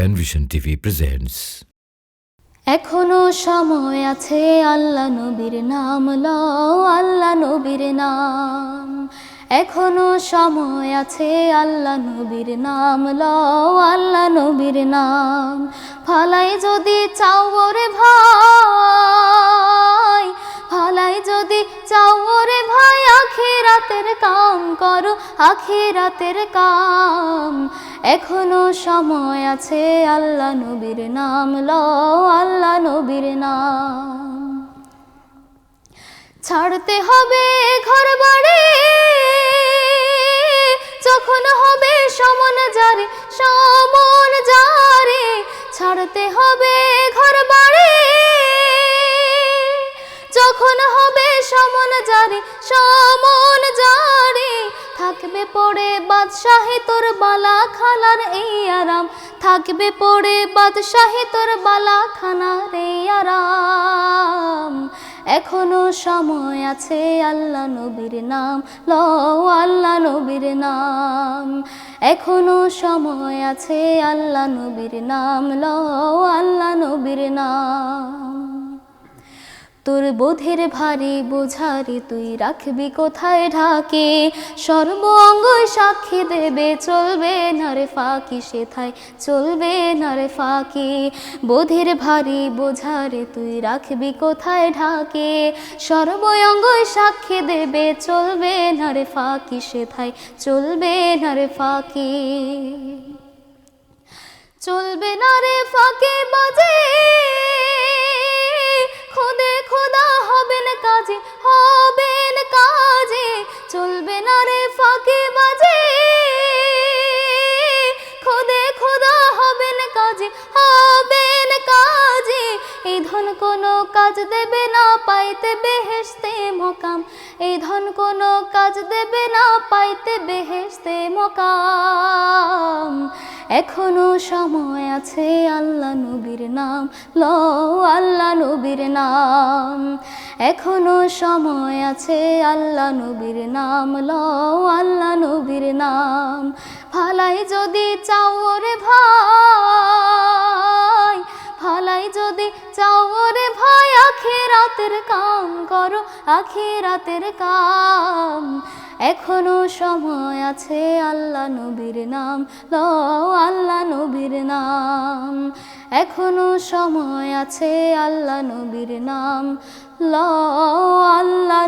Panvision TV presents এখনও সময় আছে আল্লাহ নবীর নাম লও আল্লাহ নবীর নাম। এখনও সময় আছে আল্লাহ নবীর নাম লও আল্লাহ নবীর নাম। ফালাই যদি চাও রে ভাই আখিরাতের কাম করো আখিরাতের কাম। এখনও সময় আছে, আল্লাহ নবীর নাম লও, আল্লাহ নবীর নাম। ছাড়তে হবে ঘর বাড়ি, যখন হবে সমন যারে সমন যারে ছাড়তে হবে ঘর বাড়ি, যখন হবে সমন জারি থাকবে পড়ে বাদশাহী তোর বালা খানার এই আরাম। থাকবে পড়ে বাদশাহী তোর বালা খানার এই আরাম। এখনও সময় আছে আল্লাহ নবীর নাম ল আল্লাহ নবীর নাম। এখনও সময় আছে আল্লাহ নবীর নাম ল আল্লাহ নবীর নাম। তোর বোধের ভারী বোঝারি তুই রাখবি কোথায় ঢাকে? সর্ব অঙ্গ সাক্ষী দেবে, চলবে না রে ফাঁকি সেথায়, চলবে না রে ফাঁকি। বোধের ভারী বোঝারে তুই রাখবি কোথায় ঢাকে? সর্ব অঙ্গ সাক্ষী দেবে, চলবে না রে ফাঁকি সেথায়, চলবে না রে ফাঁকি। চলবে না রে ফাঁকে বাজে কাজে হবেন কাজে, চলবে না রে ফাঁকে বাজে খোদে খোদা, হবেন কাজে হবেন কাজে। এই ধন কোনো কাজ দেবে না, পাইতে বেহেশতে মকাম। এই ধন কোনো কাজ দেবে না, পাইতে বেহেশতে মকাম। এখনও সময় আছে আল্লাহ নবীর নাম ল আল্লাহ নবীর নাম। এখনও সময় আছে আল্লাহ নবীর নাম ল আল্লাহ নবীর নাম। ভালাই যদি চাও রে ভাই ভালাই যদি চাও রে ভাই, আখেরাতের কাম করো, আখেরাতের কাম। এখনও সময় আছে আল্লাহ নবীর নাম ল আল্লাহ নবীর নাম। এখনও সময় আছে আল্লাহ নবীর নাম ল আল্লাহ